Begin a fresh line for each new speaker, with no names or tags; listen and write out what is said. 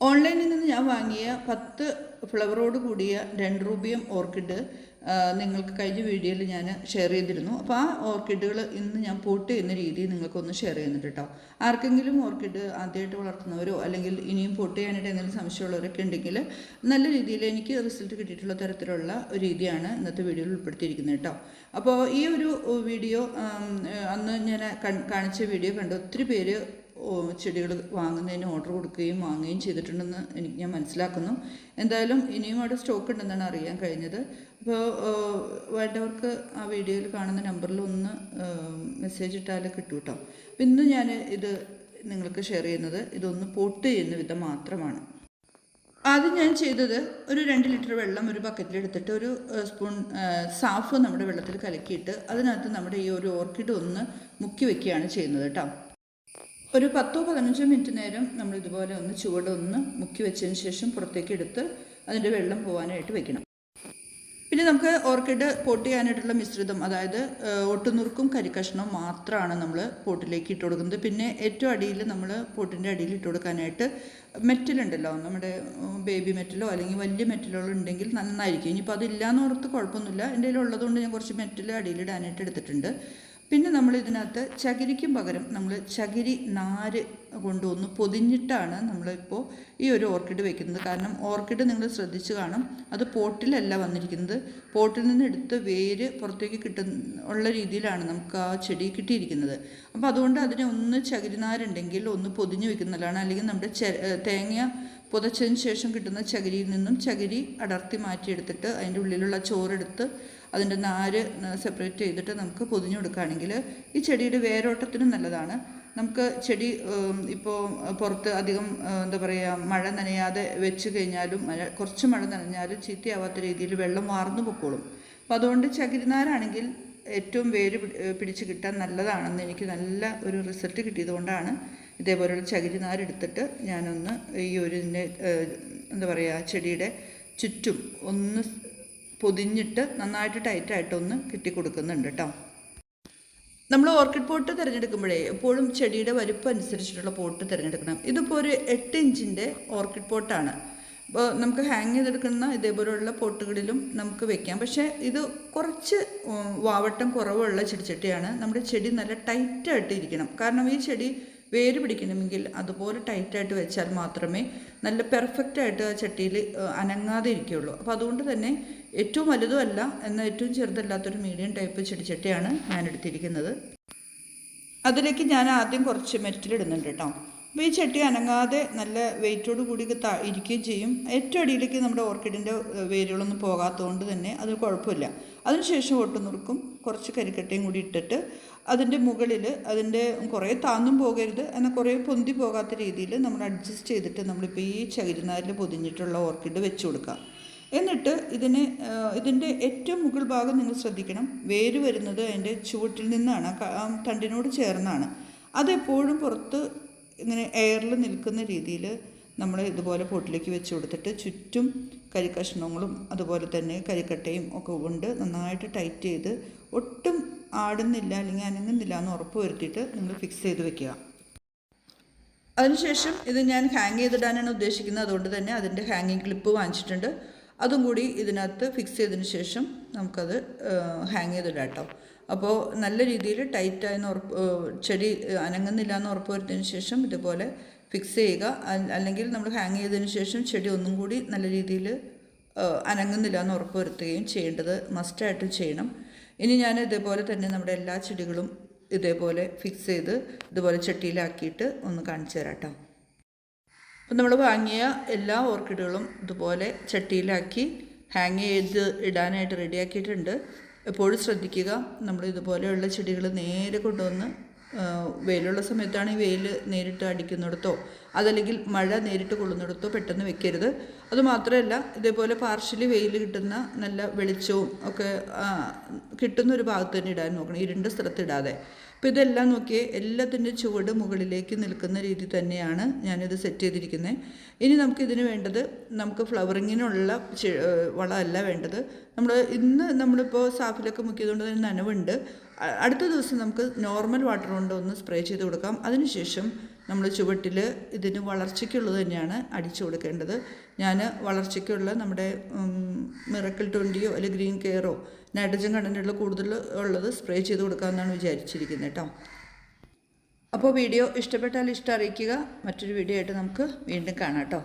ഓൺലൈനിൽ നിന്ന് ഞാൻ വാങ്ങിയ പത്ത് ഫ്ലവറോട് കൂടിയ ഡെൻഡ്രൂബിയം ഓർക്കിഡ് നിങ്ങൾക്ക് കഴിഞ്ഞ വീഡിയോയിൽ ഞാൻ ഷെയർ ചെയ്തിരുന്നു. അപ്പോൾ ആ ഓർക്കിഡുകൾ ഇന്ന് ഞാൻ പോട്ട് ചെയ്യുന്ന രീതി നിങ്ങൾക്കൊന്ന് ഷെയർ ചെയ്യുന്നുണ്ട് കേട്ടോ. ആർക്കെങ്കിലും ഓർക്കിഡ് ആദ്യമായിട്ട് വളർത്തുന്നവരോ അല്ലെങ്കിൽ ഇനിയും പോട്ട് ചെയ്യാനായിട്ട് എന്തെങ്കിലും സംശയമുള്ളവരൊക്കെ ഉണ്ടെങ്കിൽ നല്ല രീതിയിൽ എനിക്ക് റിസൾട്ട് കിട്ടിയിട്ടുള്ള തരത്തിലുള്ള രീതിയാണ് ഇന്നത്തെ വീഡിയോയിൽ ഉൾപ്പെടുത്തിയിരിക്കുന്നത് കേട്ടോ. അപ്പോൾ ഈ ഒരു വീഡിയോ അന്ന് ഞാൻ കാണിച്ച വീഡിയോ കണ്ട് ഒത്തിരി പേര് ചെടികൾ വാങ്ങുന്നതിന് ഓർഡർ കൊടുക്കുകയും വാങ്ങുകയും ചെയ്തിട്ടുണ്ടെന്ന് എനിക്ക് ഞാൻ മനസ്സിലാക്കുന്നു. എന്തായാലും ഇനിയും അവിടെ സ്റ്റോക്ക് ഉണ്ടെന്നാണ് അറിയാൻ കഴിഞ്ഞത്. അപ്പോൾ വേണ്ടവർക്ക് ആ വീഡിയോയിൽ കാണുന്ന നമ്പറിൽ ഒന്ന് മെസ്സേജ് ഇട്ടാൽ കിട്ടും കേട്ടോ അപ്പം ഇന്ന് ഞാൻ ഇത് നിങ്ങൾക്ക് ഷെയർ ചെയ്യുന്നത് ഇതൊന്ന് പോട്ട് ചെയ്യുന്ന വിധം മാത്രമാണ്. ആദ്യം ഞാൻ ചെയ്തത് ഒരു രണ്ട് ലിറ്റർ വെള്ളം ഒരു ബക്കറ്റിൽ എടുത്തിട്ട് ഒരു സ്പൂൺ സാഫ് നമ്മുടെ വെള്ളത്തിൽ കലക്കിയിട്ട് അതിനകത്ത് നമ്മുടെ ഈ ഒരു ഓർക്കിഡ് ഒന്ന് മുക്കി വെക്കുകയാണ് ചെയ്യുന്നത് കേട്ടോ ഒരു പത്തോ പതിനഞ്ചോ മിനിറ്റ് നേരം നമ്മൾ ഇതുപോലെ ഒന്ന് ചുവടൊന്ന് മുക്കി വെച്ചതിന് ശേഷം പുറത്തേക്ക് എടുത്ത് അതിന്റെ വെള്ളം പോകാനായിട്ട് വെക്കണം. പിന്നെ നമുക്ക് ഓർക്കിഡ് പോട്ട് ചെയ്യാനായിട്ടുള്ള മിശ്രിതം അതായത് ഒട്ടുനുറുക്കും കരിക്കഷ്ണവും മാത്രമാണ് നമ്മൾ പോട്ടിലേക്ക് ഇട്ട് കൊടുക്കുന്നത്. പിന്നെ ഏറ്റവും അടിയിൽ നമ്മൾ പോട്ടിന്റെ അടിയിൽ ഇട്ട് കൊടുക്കാനായിട്ട് മെറ്റലുണ്ടല്ലോ നമ്മുടെ ബേബി മെറ്റലോ അല്ലെങ്കിൽ വലിയ മെറ്റലോ ഉണ്ടെങ്കിൽ നന്നായിരിക്കും. ഇനിയിപ്പോൾ അതില്ലാന്ന് ഓർത്ത് കുഴപ്പമൊന്നുമില്ല. എന്റെ കയ്യിൽ ഉള്ളതുകൊണ്ട് ഞാൻ കുറച്ച് മെറ്റൽ അടിയിൽ ഇടാനായിട്ട് എടുത്തിട്ടുണ്ട്. പിന്നെ നമ്മൾ ഇതിനകത്ത് ചകിരിക്കും പകരം നമ്മൾ ചകിരി നാര് കൊണ്ടുവന്ന് പൊതിഞ്ഞിട്ടാണ് നമ്മളിപ്പോൾ ഈ ഒരു ഓർക്കിഡ് വെക്കുന്നത്. കാരണം ഓർക്കിഡ് നിങ്ങൾ ശ്രദ്ധിച്ച് കാണും. അത് പോട്ടിലല്ല വന്നിരിക്കുന്നത്. പോട്ടിൽ നിന്ന് എടുത്ത് വേര് പുറത്തേക്ക് കിട്ടുന്ന ഉള്ള രീതിയിലാണ് നമുക്ക് ആ ചെടി കിട്ടിയിരിക്കുന്നത്. അപ്പോൾ അതുകൊണ്ട് അതിനെ ഒന്ന് ചകിരിനാരുണ്ടെങ്കിൽ ഒന്ന് പൊതിഞ്ഞ് വെക്കുന്നതാണ് അല്ലെങ്കിൽ നമ്മുടെ തേങ്ങ പുതച്ചതിന് ശേഷം കിട്ടുന്ന ചകിരിയിൽ നിന്നും ചകിരി അടർത്തി മാറ്റിയെടുത്തിട്ട് അതിന്റെ ഉള്ളിലുള്ള ചോറെടുത്ത് അതിന്റെ നാര് സെപ്പറേറ്റ് ചെയ്തിട്ട് നമുക്ക് പൊതിഞ്ഞു കൊടുക്കുകയാണെങ്കിൽ ഈ ചെടിയുടെ വേരോട്ടത്തിനും നല്ലതാണ്. നമുക്ക് ചെടി ഇപ്പോൾ പുറത്ത് അധികം എന്താ പറയുക മഴ നനയാതെ വെച്ച് കഴിഞ്ഞാലും മഴ കുറച്ച് മഴ നനഞ്ഞാലും ചീത്തയാവാത്ത രീതിയിൽ വെള്ളം വാർന്നു പൊക്കോളും. അപ്പോൾ അതുകൊണ്ട് ചകിരിനാരാണെങ്കിൽ ഏറ്റവും വേര് പിടിച്ച് കിട്ടാൻ നല്ലതാണെന്ന് എനിക്ക് നല്ല ഒരു റിസൾട്ട് കിട്ടിയത് കൊണ്ടാണ് ഇതേപോലെയുള്ള ചകിരിനാരെടുത്തിട്ട് ഞാനൊന്ന് ഈ ഒരു എന്താ പറയുക ചെടിയുടെ ചുറ്റും ഒന്ന് പൊതിഞ്ഞിട്ട് നന്നായിട്ട് ടൈറ്റായിട്ടൊന്ന് കെട്ടി കൊടുക്കുന്നുണ്ട് കേട്ടോ നമ്മൾ ഓർക്കിഡ് പോട്ട് തിരഞ്ഞെടുക്കുമ്പോഴേ എപ്പോഴും ചെടിയുടെ വലുപ്പം അനുസരിച്ചിട്ടുള്ള പോട്ട് തിരഞ്ഞെടുക്കണം. ഇതിപ്പോൾ ഒരു എട്ട് ഇഞ്ചിന്റെ ഓർക്കിഡ് പോട്ടാണ്. അപ്പോൾ നമുക്ക് ഹാങ് ചെയ്തെടുക്കുന്ന ഇതേപോലെയുള്ള പോട്ടുകളിലും നമുക്ക് വെക്കാം. പക്ഷേ ഇത് കുറച്ച് വാവട്ടം കുറവുള്ള ചെടിച്ചട്ടിയാണ്. നമ്മുടെ ചെടി നല്ല ടൈറ്റായിട്ട് ഇരിക്കണം കാരണം ഈ ചെടി വേര് പിടിക്കണമെങ്കിൽ അതുപോലെ ടൈറ്റായിട്ട് വെച്ചാൽ മാത്രമേ നല്ല പെർഫെക്റ്റായിട്ട് ആ ചട്ടിയിൽ അനങ്ങാതെ ഇരിക്കുകയുള്ളൂ. അപ്പോൾ അതുകൊണ്ട് തന്നെ ഏറ്റവും വലുതുമല്ല എന്നാൽ ഏറ്റവും ചെറുതല്ലാത്തൊരു മീഡിയം ടൈപ്പ് ചെടിച്ചട്ടിയാണ് ഞാൻ എടുത്തിരിക്കുന്നത് അതിലേക്ക് ഞാൻ ആദ്യം കുറച്ച് മെറ്റലിടുന്നുണ്ട് കേട്ടോ. അപ്പോൾ ഈ ചട്ടി അനങ്ങാതെ നല്ല വെയിറ്റോട് കൂടി ത ഇരിക്കുകയും ചെയ്യും. ഏറ്റവും അടിയിലേക്ക് നമ്മുടെ ഓർക്കിഡിന്റെ വേരുകളൊന്നും പോകാത്തതുകൊണ്ട് തന്നെ അത് കുഴപ്പമില്ല. അതിനുശേഷം ഒട്ടുനുറുക്കും കുറച്ച് കരിക്കട്ടയും കൂടി ഇട്ടിട്ട് അതിന്റെ മുകളിൽ അതിന്റെ കുറേ താന്നും പോകരുത് എന്നാൽ കുറേ പൊന്തി പോകാത്ത രീതിയിൽ നമ്മൾ അഡ്ജസ്റ്റ് ചെയ്തിട്ട് നമ്മളിപ്പോൾ ഈ ചകിരിനാരിൽ പൊതിഞ്ഞിട്ടുള്ള ഓർക്കിഡ് വെച്ച് കൊടുക്കാം എന്നിട്ട് ഇതിന് ഇതിന്റെ ഏറ്റവും മുകൾ ഭാഗം നിങ്ങൾ ശ്രദ്ധിക്കണം. വേര് വരുന്നത് അതിന്റെ ചുവട്ടിൽ നിന്നാണ്. തണ്ടിനോട് ചേർന്നാണ്. അതെപ്പോഴും പുറത്ത് ഇങ്ങനെ എയറിൽ നിൽക്കുന്ന രീതിയിൽ നമ്മൾ ഇതുപോലെ പൊട്ടിലേക്ക് വെച്ച് കൊടുത്തിട്ട് ചുറ്റും കരിക്കഷ്ണങ്ങളും അതുപോലെ തന്നെ കരിക്കട്ടയും ഒക്കെ കൊണ്ട് നന്നായിട്ട് ടൈറ്റ് ചെയ്ത് ഒട്ടും ആടുന്നില്ല അല്ലെങ്കിൽ അനങ്ങുന്നില്ല എന്ന് ഉറപ്പ് വരുത്തിയിട്ട് നിങ്ങൾ ഫിക്സ് ചെയ്ത് വെക്കുക. അതിനുശേഷം ഇത് ഞാൻ ഹാങ് ചെയ്തിടാനാണ് ഉദ്ദേശിക്കുന്നത്. അതുകൊണ്ട് തന്നെ അതിന്റെ ഹാങ്ങിങ് ക്ലിപ്പ് വാങ്ങിച്ചിട്ടുണ്ട്. അതും കൂടി ഇതിനകത്ത് ഫിക്സ് ചെയ്തതിന് ശേഷം നമുക്കത് ഹാങ് ചെയ്തിടാം കേട്ടോ. അപ്പോൾ നല്ല രീതിയിൽ ടൈറ്റായെന്ന് ഉറപ്പ് ചെടി അനങ്ങുന്നില്ല എന്ന് ഉറപ്പ് വരുത്തിയതിന് ശേഷം ഇതുപോലെ ഫിക്സ് ചെയ്യുക. അല്ലെങ്കിൽ നമ്മൾ ഹാങ് ചെയ്തതിന് ശേഷം ചെടി ഒന്നും കൂടി നല്ല രീതിയിൽ അനങ്ങുന്നില്ല എന്ന് ഉറപ്പ് വരുത്തുകയും ചെയ്യേണ്ടത് മസ്റ്റായിട്ടും ചെയ്യണം. ഇനി ഞാൻ ഇതേപോലെ തന്നെ നമ്മുടെ എല്ലാ ചെടികളും ഇതേപോലെ ഫിക്സ് ചെയ്ത് ഇതുപോലെ ചട്ടിയിലാക്കിയിട്ട് ഒന്ന് കാണിച്ചു തരാം അപ്പം നമ്മൾ വാങ്ങിയ എല്ലാ ഓർക്കിഡുകളും ഇതുപോലെ ചട്ടിയിലാക്കി ഹാങ് ചെയ്ത് ഇടാനായിട്ട് റെഡിയാക്കിയിട്ടുണ്ട് എപ്പോഴും ശ്രദ്ധിക്കുക. നമ്മൾ ഇതുപോലെയുള്ള ചെടികൾ നേരെ കൊണ്ടുവന്ന് വെയിലുള്ള സമയത്താണ് ഈ വെയിൽ നേരിട്ട് അടിക്കുന്നിടത്തോ അതല്ലെങ്കിൽ മഴ നേരിട്ട് കൊള്ളുന്നിടത്തോ പെട്ടെന്ന് വെക്കരുത്. അതുമാത്രമല്ല ഇതേപോലെ പാർഷ്യലി വെയിൽ കിട്ടുന്ന നല്ല വെളിച്ചവും ഒക്കെ കിട്ടുന്ന ഒരു ഭാഗത്ത് തന്നെ ഇടാൻ നോക്കണം. ഇരുണ്ട സ്ഥലത്ത് ഇടാതെ. അപ്പോൾ ഇതെല്ലാം നോക്കിയേ എല്ലാത്തിന്റെ ചുവട് മുകളിലേക്ക് നിൽക്കുന്ന രീതി തന്നെയാണ് ഞാനിത് സെറ്റ് ചെയ്തിരിക്കുന്നത് ഇനി നമുക്ക് ഇതിന് വേണ്ടത് നമുക്ക് ഫ്ലവറിങ്ങിനുള്ള വളമല്ല വേണ്ടത്. നമ്മൾ ഇന്ന് നമ്മളിപ്പോൾ സാഫിലൊക്കെ മുക്കിയതുകൊണ്ട് തന്നെ നനവുണ്ട്. അടുത്ത ദിവസം നമുക്ക് നോർമൽ വാട്ടർ കൊണ്ട് ഒന്ന് സ്പ്രേ ചെയ്ത് കൊടുക്കാം. അതിനുശേഷം നമ്മൾ ചുവട്ടിൽ ഇതിന് വളർച്ചയ്ക്കുള്ളത് തന്നെയാണ് അടിച്ചു കൊടുക്കേണ്ടത്. ഞാൻ വളർച്ചയ്ക്കുള്ള നമ്മുടെ മിറക്കിൾ ട്വന്റിയോ അല്ലെങ്കിൽ ഗ്രീൻ കെയറോ നൈട്രജൻ കണ്ടന്റുള്ള കൂടുതൽ ഉള്ളത് സ്പ്രേ ചെയ്ത് കൊടുക്കാമെന്നാണ് വിചാരിച്ചിരിക്കുന്നത് കേട്ടോ അപ്പോൾ വീഡിയോ ഇഷ്ടപ്പെട്ടാൽ ഇഷ്ടം അറിയിക്കുക. മറ്റൊരു വീഡിയോ ആയിട്ട് നമുക്ക് വീണ്ടും കാണാം കേട്ടോ